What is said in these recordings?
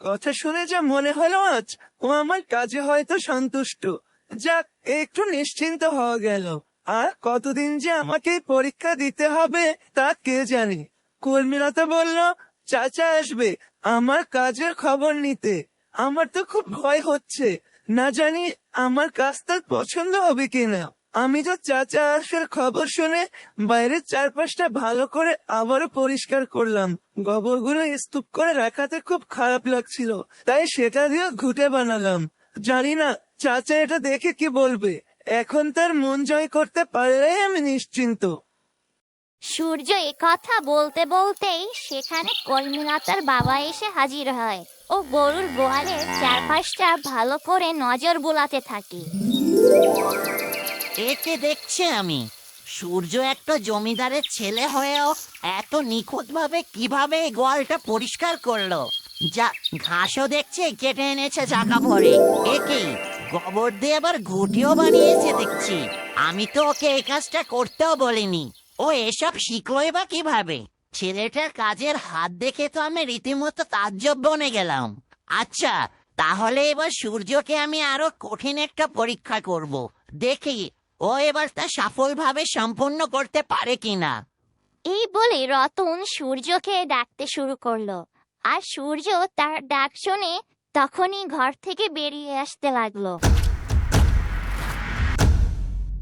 কথা শুনে যা মনে হলো আজ ও আমার কাজে হয়তো সন্তুষ্ট। যাক একটু নিশ্চিন্ত হওয়া গেল। আর কতদিন যে আমাকে পরীক্ষা দিতে হবে, তা কে জানে? কর্মীলতা বলল, চাচা আসবে, আমার কাজের খবর নিতে। আমার তো খুব ভয় হচ্ছে। না জানি আমার কাজ তার পছন্দ হবে কিনা। আমি তো চাচা আসার খবর শুনে বাইরের চারপাশটা ভালো করে আবারও পরিষ্কার করলাম। গোবরগুলো স্তূপ করে রাখাতে খুব খারাপ লাগছিল, তাই সেটা দিয়ে ঘুটে বানালাম। জানি না চাচা এটা দেখে কি বলবে? এখন তার মন জয় করতে পারলে আমি নিশ্চিন্ত। সূর্য এ কথা বলতে বলতেই সেখানে কর্মীলতার বাবা এসে হাজির হয় ও গরুর গোয়ালের চারপাশটা ভালো করে নজর বোলাতে থাকে। একে দেখছি আমি। সূর্য একটা জমিদারের ছেলে হয়েও এত নিখুঁতভাবে কীভাবে এই গোয়ালটা পরিষ্কার করল? যা ঘাসও দেখছে কেটে এনেছে চাকা ভরে। একেই গোবর দিয়ে আবার ঘুটিও বানিয়েছে দেখছি। আমি তো ওকে এই কাজটা করতেও বলিনি। ও এসব শিখলোই বা কীভাবে? ছেলেটার কাজের হাত দেখে তো আমি রীতিমতো তাজ্জব বনে গেলাম। আচ্ছা তাহলে এবার সূর্যকে আমি আরও কঠিন একটা পরীক্ষা করব। দেখি, ও এবার তা সফলভাবে সম্পূর্ণ করতে পারে কিনা। এই বলে রতন সূর্যকে ডাকতে শুরু করল। আর সূর্য তার ডাক শুনে তখনই ঘর থেকে বেরিয়ে আসতে লাগল।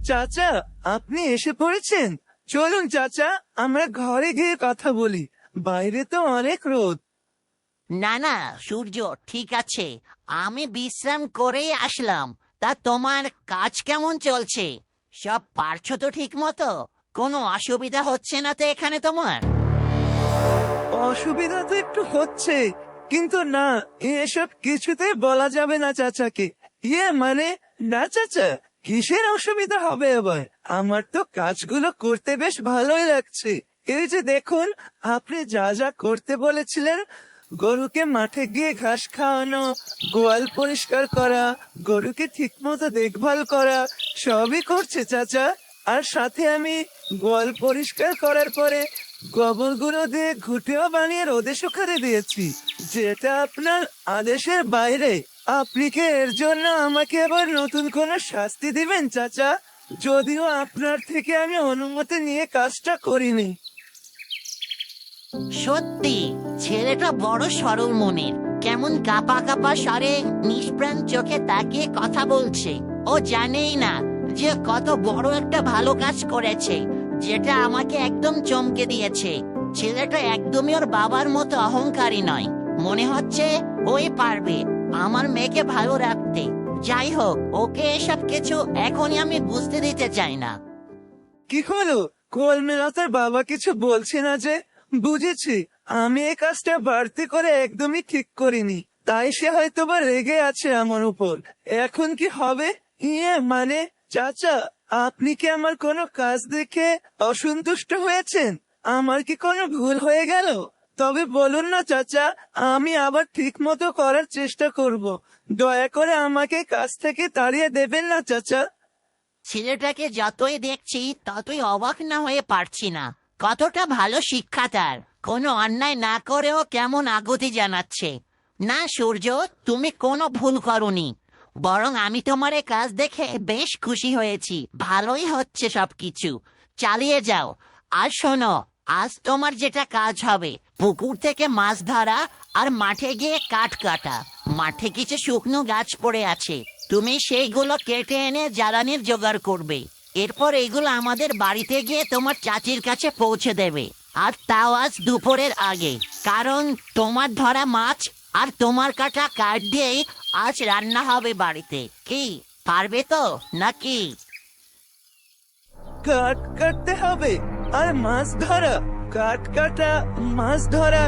চাচা আপনি এসে পড়েছেন? চলুন চাচা আমরা ঘরে গিয়ে কথা বলি। বাইরে তো অনেক রোদ। না না সূর্য ঠিক আছে। আমি বিশ্রাম করেই আসলাম। তা তোমার কাজ কেমন চলছে? সব পারছ তো ঠিক মতো কোনো অসুবিধা হচ্ছে না তো এখানে তোমার? অসুবিধা তো একটু হচ্ছে। কিন্তু না, এসব কিছুতেই বলা যাবে না চাচাকে। ইয়ে মানে না চাচা, কিসের অসুবিধা হবে এবার? আমার তো কাজগুলো করতে বেশ ভালোই লাগছে। এই যে দেখুন, আপনি যা যা করতে বলেছিলেন, গরুকে মাঠে গিয়ে ঘাস খাওয়ানো, গোয়াল পরিষ্কার করা, গরুকে ঠিক মতো দেখভাল করা, সবই করছে চাচা। আর সাথে আমি গোয়াল পরিষ্কার করার পরে গোবরগুলো দিয়ে ঘুটেও বানিয়ে রোদে শুকাতে দিয়েছি। যেটা আপনার আদেশের বাইরে। আপনি কি এর জন্য আমাকে আবার নতুন কোনো শাস্তি দিবেন, চাচা? যদিও আপনার থেকে আমি অনুমতি নিয়ে কাজটা করিনি। সত্যি, ছেলেটা বড় সরল মনের। কেমন কাপা কাপা স্বরে নিষ্প্রাণ চোখে তাকিয়ে কথা বলছে। ও জানেই না যে কত বড় একটা ভালো কাজ করেছে। যেটা আমাকে একদম চমকে দিয়েছে। ছেলেটা একদমই ওর বাবার মতো অহংকারী নয়। মনে হচ্ছে ওই পারবে আমার মেয়েকে ভালো রাখতে। যাই হোক, ওকে এসব কিছু এখনই আমি বুঝতে দিতে চাই না। কি হলো? কলমেলাতার বাবা কিছু বলছে না যে? বুঝেছি, আমি এই কাজটা বাড়তি করে একদমই ঠিক করিনি। তাই সে হয়তো বা রেগে আছে আমার উপর। এখন কি হবে? ইয়ে মানে চাচা আপনি কি আমার কোনো কাজ দেখে অসন্তুষ্ট হয়েছেন? আমার কি কোনো ভুল হয়ে গেল? তবে বলুন না, চাচা, আমি আবার ঠিক মতো করার চেষ্টা করব। দয়া করে আমাকে কাজ থেকে তাড়িয়ে দেবেন না, চাচা। ছেলেটাকে যতই দেখছি, ততই অবাক না হয়ে পারছি না। কতটা ভালো শিক্ষা তার। কোনো অন্যায় না করেও কেমন আগতি জানাচ্ছে। না, সূর্য, তুমি কোনো ভুল করনি। বরং আমি তোমার এ কাজ দেখে বেশ খুশি হয়েছি। ভালোই হচ্ছে সবকিছু। চালিয়ে যাও। আর শোনো, আজ তোমার যেটা কাজ হবে, পুকুর থেকে মাছ ধরা আর মাঠে গিয়ে কাঠ কাটা। মাঠে কিছু শুকনো গাছ পড়ে আছে। তুমি সেইগুলো কেটে এনে জ্বালানির জোগাড় করবে। এরপর এইগুলো আমাদের বাড়িতে গিয়ে তোমার চাচির কাছে পৌঁছে দেবে। আর তাও আজ দুপুরের আগে। কারণ তোমার ধরা মাছ আর তোমার কাটা কাঠ দিয়েই আজ রান্না হবে বাড়িতে। কি, পারবে তো, নাকি? কাঠ কাটতে হবে, আর মাছ ধরা। কাঠ কাটা, মাছ ধরা,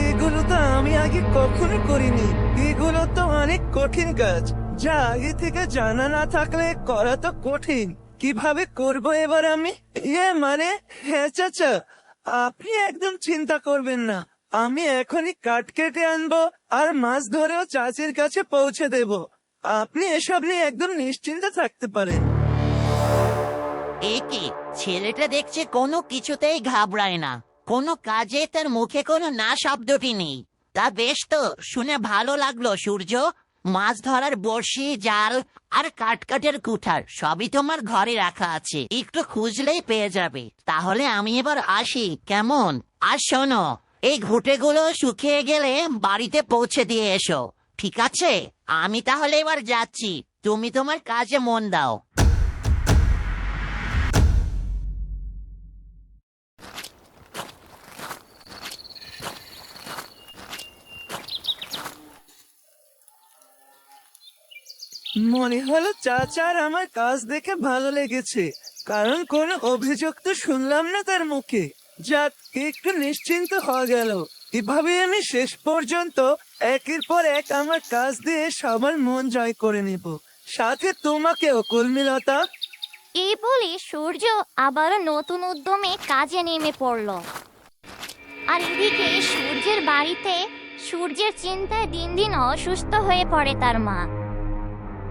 এগুলো তো আমি আগে কখনো করিনি। এগুলো তো অনেক কঠিন কাজ। যা আগে থেকে জানা না থাকলে করা তো কঠিন। কীভাবে করব এবার আমি? ইয়ে মানে হ্যাঁ চাচা, আপনি একদম চিন্তা করবেন না। আমি এখনই কাঠ কেটে আনব, আর মাছ ধরেও চাচির কাছে পৌঁছে দেব। আপনি এসব নিয়ে একদম নিশ্চিন্তে থাকতে পারেন। এ কি? ছেলেটা দেখছে কোনো কিছুতেই ঘাবড়ায় না। কোনো কাজে তার মুখে কোনো না শব্দটি নেই। তা বেশ তো, শুনে ভালো লাগল, সূর্য। মাছ ধরার বড়শি, জাল, আর কাটকাটের কুঠার, সবই তোমার ঘরে রাখা আছে। একটু খুঁজলেই পেয়ে যাবে। তাহলে আমি এবার আসি, কেমন? আর শোনো। এই ঘুটেগুলো শুকিয়ে গেলে বাড়িতে পৌঁছে দিয়ে এসো। ঠিক আছে? আমি তাহলে এবার যাচ্ছি। তুমি তোমার কাজে মন দাও। মনে হলো চাচার আমার কাজ দেখে ভালো লেগেছে, কারণ কোনো অভিযোগ তো শুনলাম না তার মুখে। যাক একটু নিশ্চিন্ত হয়ে গেল। এভাবে আমি শেষ পর্যন্ত একের পর এক আমার কাজ দিয়ে সবার মন জয় করে নেব। সাথে তোমাকেও কর্মীলতা এই বলে সূর্য আবারও নতুন উদ্যমে কাজে নেমে পড়ল। আর এদিকে সূর্যের বাড়িতে সূর্যের চিন্তায় দিন দিন অসুস্থ হয়ে পড়ে তার মা।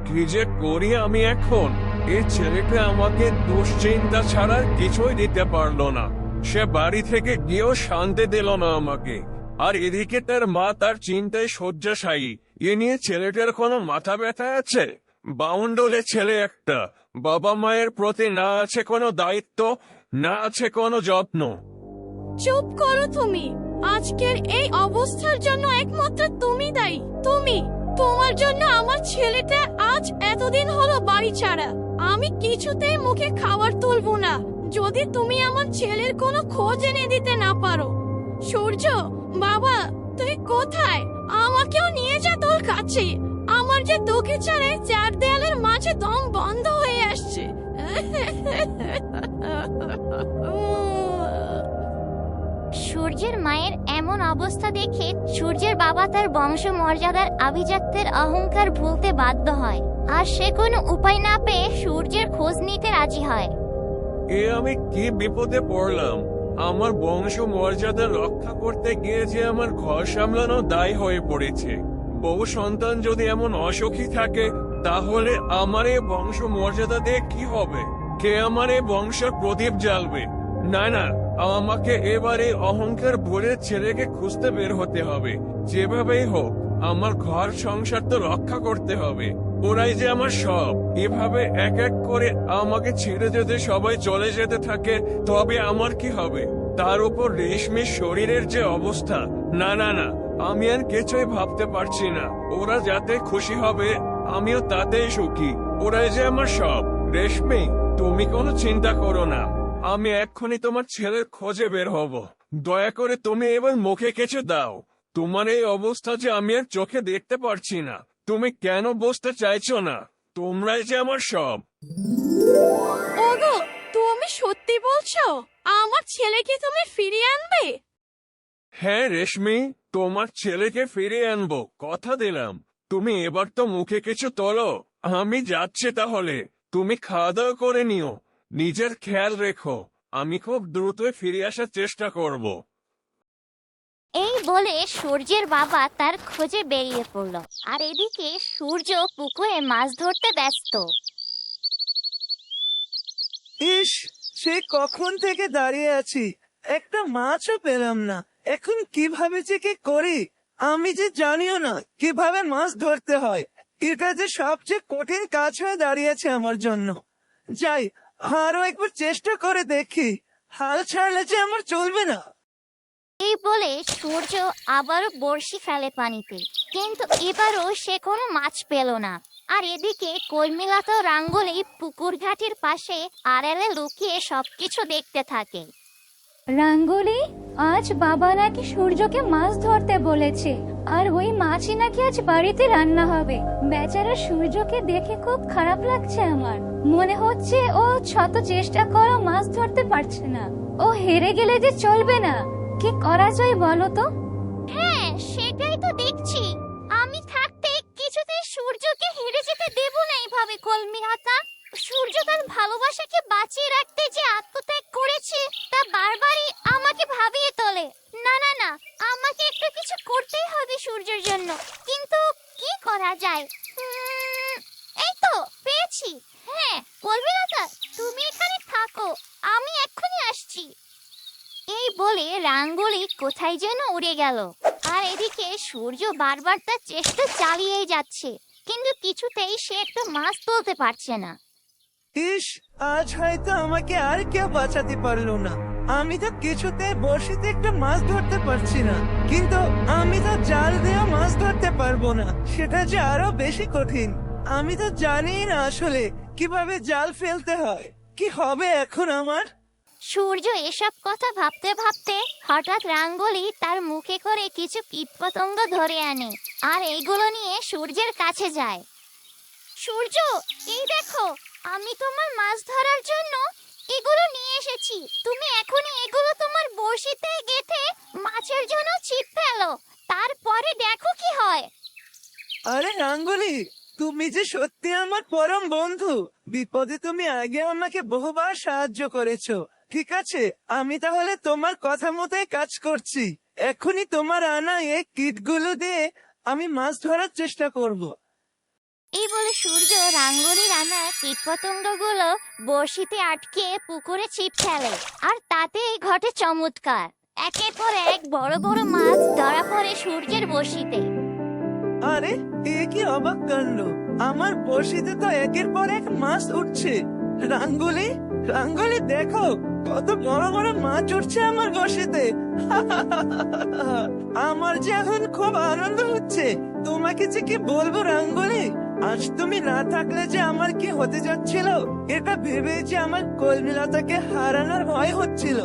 কি যে করি আমি এখন? এই ছেলেটা আমাকে দুশ্চিন্তা ছাড়া কিছুই দিতে পারল না। সে বাড়ি থেকে গিয়েও শান্তি দিল না আমাকে। আর এদিকে তার মা তার চিন্তায় শয্যাশায়ী। এ নিয়ে ছেলেটার কোনো মাথা ব্যথা আছে? বাউন্ডলে ছেলে একটা। বাবা মায়ের প্রতি না আছে কোনো দায়িত্ব, না আছে কোনো যত্ন। চুপ করো তুমি। আজকের এই অবস্থার জন্য একমাত্র তুমি দায়ী। তুমি, তোমার জন্য আমার ছেলেটা আজ এতদিন হলো বাড়ি ছাড়া। আমি কিছুতেই মুখে খাবার তুলবো না। যদি তুমি আমার ছেলের কোনো খোঁজ এনে দিতে না পারো, সূর্য, বাবা, তুই কোথায়? আমাকেও নিয়ে যা তোর কাছে। আমার যে তোকে ছাড়ে চার দেয়ালের মাঝে দম বন্ধ হয়ে আসছে। সূর্যের মায়ের এমন অবস্থা দেখে সূর্যের বাবা তার বংশ মর্যাদার আভিজাত্যের অহংকার ভুলতে বাধ্য হয়। আর সে কোনো উপায় না পেয়ে সূর্যের খোঁজ নিতে রাজি হয়। এ আমি কি বিপদে পড়লাম? আমার বংশ মর্যাদা রক্ষা করতে গিয়ে যে আমার ঘর সামলানো দায় হয়ে পড়েছে। বউ সন্তান যদি এমন অসুখী থাকে, তাহলে আমার এই বংশ মর্যাদা দিয়ে কি হবে? কে আমার এই বংশের প্রদীপ জ্বালবে? না না, আমাকে এবারে অহংকার ভরে ছেলেকে খুঁজতে বের হতে হবে। যেভাবেই হোক, আমার ঘর সংসার তো রক্ষা করতে হবে। ওরাই যে আমার সব, এভাবে এক এক করে আমাকে ছেড়ে যেতে সবাই চলে যেতে থাকে, তবে আমার কি হবে? তার উপর রেশমির শরীরের যে অবস্থা, না না না, আমি আর কিছুই ভাবতে পারছি না। ওরা যাতে খুশি হবে, আমিও তাতেই সুখী। ওরাই যে আমার সব। রেশমি, তুমি কোনো চিন্তা করো না। আমি এক্ষুনি তোমার ছেলের খোঁজে বের হব। দয়া করে তুমি এবার মুখে কিছু দাও। তোমার এই অবস্থা যে আমি আর চোখে দেখতে পারছি না। তুমি কেন বসতে চাইছো না? তোমরাই যে আমার সব। ওগো তুমি সত্যি বলছো? আমার ছেলেকে তুমি ফিরিয়ে আনবে? হ্যাঁ রেশমি তোমার ছেলেকে ফিরিয়ে আনব কথা দিলাম। তুমি এবার তো মুখে কিছু তোলো। আমি যাচ্ছি তাহলে। তুমি খাওয়া দাওয়া করে নিও। নিজের খেয়াল রেখো। আমি খুব দ্রুতই ফিরে আসার চেষ্টা করব। এই বলে সূর্যের বাবা তার খোঁজে বেরিয়ে পড়ল। আর এদিকে সূর্য পুকুরে মাছ ধরতে ব্যস্ত। ইস, সে কখন থেকে দাঁড়িয়ে আছি? একটা মাছও পেলাম না। এখন কীভাবে যে কি করি? আমি যে জানিও না কীভাবে মাছ ধরতে হয়। এটা যে সবচেয়ে কঠিন কাজ হয়ে দাঁড়িয়েছে আমার জন্য। যাই, আরও একবার চেষ্টা করে দেখি। হাল ছাড়লে যে আমার চলবে না। এই বলে সূর্য আবারও বড়শি ফেলে পানিতে। কিন্তু এবারও সে কোনো মাছ পেল না। আর এদিকে কর্মিলাত রাঙ্গুলি পুকুর ঘাটের পাশে আড়ালে লুকিয়ে সবকিছু দেখতে থাকে। রাঙ্গুলি, আজ বাবা নাকি সূর্যকে মাছ ধরতে বলেছে, আর ওই মাছই নাকি আজ বাড়িতে রান্না হবে। বেচারা সূর্যকে দেখে খুব খারাপ লাগছে আমার। মনে হচ্ছে ও শত চেষ্টা করো মাছ ধরতে পারছে না। ও হেরে গেলে যে চলবে না। কি করা যায় বলো তো? হ্যাঁ সেটাই তো দেখছি। আমি থাকতে কিছুতেই সূর্যকে হেরে যেতে দেব না এইভাবে কলমি হাতা সূর্য তার ভালোবাসাকে বাঁচিয়ে রাখতে যে আত্মত্যাগ করেছে, তা বারবারই আমাকে ভাবিয়ে তোলে। না না না, আমাকে একটু কিছু করতেই হবে সূর্যের জন্য। কিন্তু কি করা যায়? এই তো, পেয়েছি। হ্যাঁ না তুমি এখানে থাকো। আমি এক্ষুনি আসছি। এই বলে রাঙ্গুলি কোথায় যেন উড়ে গেল। আর এদিকে সূর্য বারবার তার চেষ্টা চালিয়েই যাচ্ছে, কিন্তু কিছুতেই সে একটা মাছ তুলতে পারছে না। ইস, আজ হয়তো আমাকে আর কেউ বাঁচাতে পারল না। আমি তো কিছুতে বড়শিতে একটা মাছ ধরতে পারছি না, কিন্তু আমি তো জাল দিয়ে মাছ ধরতে পারব না। সেটা যে আরও বেশি কঠিন। আমি তো জানি না আসলে কীভাবে জাল ফেলতে হয়। কি হবে এখন আমার? সূর্য এসব কথা ভাবতে ভাবতে হঠাৎ রাঙ্গলি তার মুখে করে কিছু কীটপতঙ্গ ধরে আনে আর এইগুলো নিয়ে সূর্যের কাছে যায়। সূর্য, এই দেখো, আমি তোমার মাছ ধরার জন্য এগুলো নিয়ে এসেছি। তুমি এখনই এগুলো তোমার বড়শিতে গেথে মাছের জন্য ছিপ ফেলো। তারপরে দেখো কি হয়। আরে রাঙ্গুলি, তুমি যে সত্যি আমার পরম বন্ধু, বিপদে তুমি আগে আমাকে বহুবার সাহায্য করেছ। ঠিক আছে আমি তাহলে তোমার কথা মতোই কাজ করছি। এখনই তোমার আনা এই কিটগুলো দিয়ে আমি মাছ ধরার চেষ্টা করব। এই বলে সূর্য রাঙ্গলি রানা কীটপতঙ্গগুলো বড়শিতে আটকে পুকুরে ছিপ ফেলে আর তাতেই ঘটে চমৎকার। একের পর এক বড় বড় মাছ ধরা পড়ে সূর্যের বড়শিতে। আরে এ কি অবাক কাণ্ড। আমার বড়শিতে তো একের পর এক মাছ উঠছে। রাঙ্গুলি? রাঙ্গুলি দেখো, কত বড় বড় মাছ উঠছে আমার বড়শিতে আমার যে এখন খুব আনন্দ হচ্ছে, তোমাকে যে কি বলব রাঙ্গুলি? আজ তুমি না থাকলে যে আমার কি হতে যাচ্ছিল, এটা ভেবে যে আমার কলমিলতাকে হারানোর ভয় হচ্ছিল।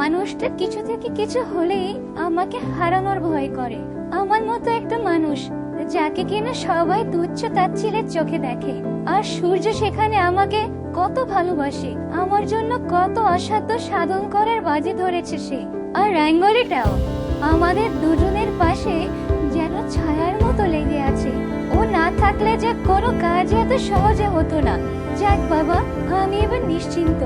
মানুষটা কিছু থেকে কিছু হলেই আমাকে হারানোর ভয় করে। আমার মতো একটা মানুষ, যাকে কিনা সবাই তুচ্ছ তাচ্ছিলের চোখে দেখে। আর সূর্য সেখানে আমাকে কত ভালোবাসে। আমার জন্য কত অসাধ্য সাধন করার বাজি ধরেছে সে। আর রাঙ্গলিটাও আমাদের দুজনের পাশে যেন ছায়ার মতো লেগে আছে। ও না থাকলে যে কোনো কাজ এত সহজে হতো না। যাক বাবা, আমি এবার নিশ্চিন্ত।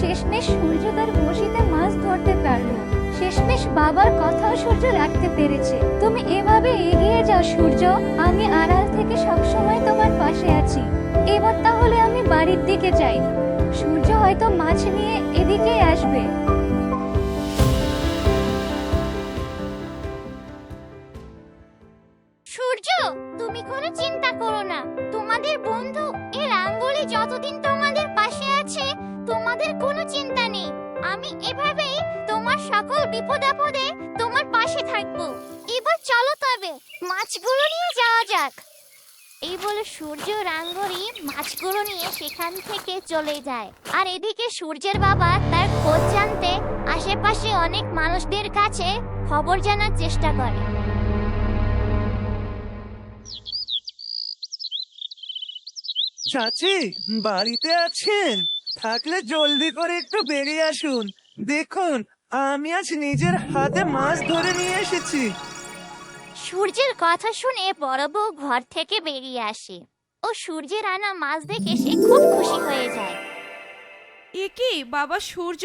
শেষমেশ সূর্য তার বসিতে মাছ ধরতে পারল। শেষমেশ বাবার কথাও সূর্য রাখতে পেরেছে। তুমি এভাবে এগিয়ে যাও সূর্য। আমি আড়াল থেকে সবসময় তোমার পাশে আছি। এবার তাহলে আমি বাড়ির দিকে যাই। সূর্য হয়তো মাছ নিয়ে এদিকেই আসবে। সূর্য, তুমি কোনো চিন্তা করো না। তোমাদের বন্ধু এ রাঙ্গুলি যতদিন তোমাদের পাশে আছে, তোমাদের কোনো চিন্তা নেই। আমি এভাবেই তোমার সকল বিপদ আপদে তোমার পাশে থাকব। এবার চলো তবে, মাছগুলো নিয়ে যাওয়া যাক। এই বলে সূর্য রাঙ্গরি মাছগুলো নিয়ে সেখান থেকে চলে যায়। আর এদিকে সূর্যের বাবা তার খোঁজ জানতে আশেপাশে অনেক মানুষদের কাছে খবর জানার চেষ্টা করে। চাচি, বাড়িতে আছেন? থাকলে জলদি করে একটু বেরিয়ে আসুন। দেখুন, আমি আজ নিজের হাতে মাছ ধরে নিয়ে এসেছি। সূর্যের কথা শুনে বড় বউ ঘর থেকে বেরিয়ে আসে ও সূর্যের আনা মাছ দেখে সে খুব খুশি হয়ে যায়। এ কি, বাবা সূর্য,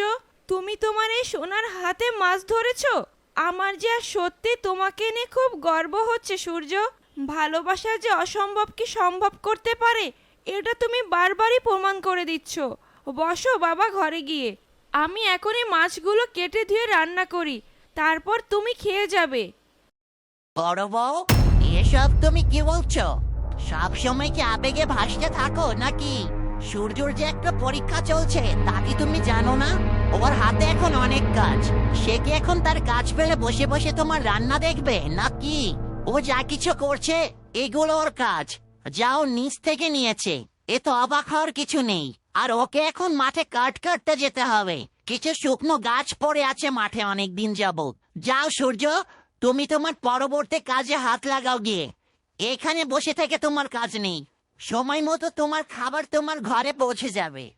তুমি তোমার এই সোনার হাতে মাছ ধরেছো? আমার যে আর সত্যি তোমাকে নিয়ে খুব গর্ব হচ্ছে সূর্য। ভালোবাসা যে অসম্ভবকে সম্ভব করতে পারে, এটা তুমি বারবারই প্রমাণ করে দিচ্ছ। বসো বাবা ঘরে গিয়ে। আমি এখনই মাছগুলো কেটে ধুয়ে রান্না করি, তারপর তুমি খেয়ে যাবে। বড় এসব তুমি কি বলছো? সব সময় কি আবেগে ভাসতে থাকো নাকি? সূর্যর যে একটা পরীক্ষা চলছে, তা কি তুমি জানো না? ওর হাতে এখন অনেক কাজ। সে কি এখন তার কাজ বসে বসে তোমার রান্না দেখবে, নাকি? ও যা কিছু করছে, এগুলো ওর কাজ। যা ও নিচ থেকে নিয়েছে, এ তো অবাক হওয়ার কিছু নেই। আর ওকে এখন মাঠে কাট কাটতে যেতে হবে। কিছু শুকনো গাছ পড়ে আছে মাঠে অনেক দিন যাবত যাও সূর্য তুমি তোমার পরবর্তী কাজে হাত লাগাও গিয়ে। এখানে বসে থেকে তোমার কাজ নেই। সময় মতো তোমার খাবার তোমার ঘরে পৌঁছে যাবে।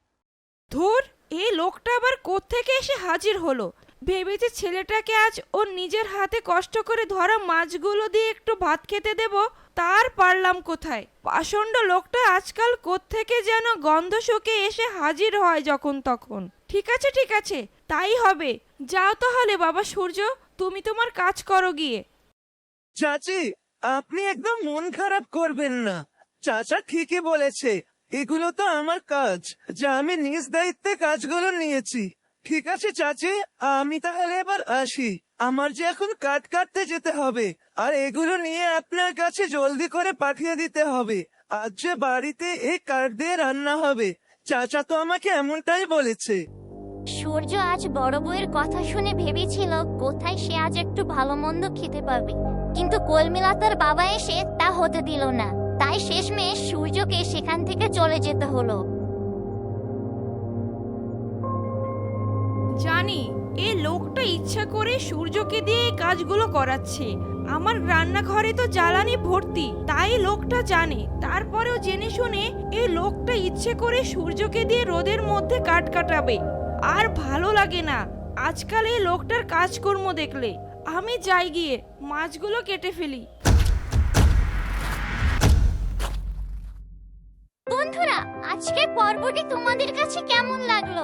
ধুর এই লোকটা আবার কোত্থেকে এসে হাজির হলো? ভেবেছি ছেলেটাকে আজ ওর নিজের হাতে কষ্ট করে ধরা মাছগুলো দিয়ে একটু ভাত খেতে দেব, তার পারলাম কোথায়? পাষণ্ড লোকটা আজকাল কোত্থেকে যেন গন্ধ শুকে এসে হাজির হয় যখন তখন। ঠিক আছে ঠিক আছে, তাই হবে। যাও তাহলে বাবা সূর্য তুমি তোমার কাজ করো গিয়ে। চাচি, আপনি একদম মন খারাপ করবেন না। চাচা ঠিকই বলেছে, এগুলো তো আমার কাজ, যা আমি নিজ দায়িত্বে কাজগুলো নিয়েছি। ঠিক আছে চাচি, আমি তাহলে এবার আসি। আমার যে এখন কাট কাটতে যেতে হবে, আর এগুলো নিয়ে আপনার কাছে জলদি করে পাঠিয়ে দিতে হবে। আজ যে বাড়িতে এই কাঠ দিয়ে রান্না হবে, চাচা তো আমাকে এমনটাই বলেছে। সূর্য আজ বড় বউয়ের কথা শুনে ভেবেছিল কোথায় সে আজ একটু ভালো মন্দ খেতে পাবে। কিন্তু কলমিলাতার বাবা এসে তা হতে দিল না। তাই শেষমেশ সূর্যকে সেখান থেকে চলে যেতে হলো। জানি এই লোকটা ইচ্ছা করে সূর্যকে দিয়ে এই কাজগুলো করাচ্ছে। আমার রান্নাঘরে তো জ্বালানি ভর্তি, তাই লোকটা জানে। তারপরেও জেনে শুনে এই লোকটা ইচ্ছে করে সূর্যকে দিয়ে রোদের মধ্যে কাট কাটাবে। আর ভালো লাগে না। আজকাল এই লোকটার কাজকর্ম দেখলে। আমি যাই গিয়ে, মাছগুলো কেটে ফেলি। বন্ধুরা, আজকের পর্বটি তোমাদের কাছে কেমন লাগল?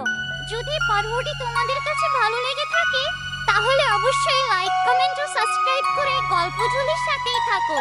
যদি পর্বটি তোমাদের কাছে ভালো লেগে থাকে, তাহলে অবশ্যই লাইক কমেন্ট ও সাবস্ক্রাইব করে গল্প ঝুলির সাথেই থাকো।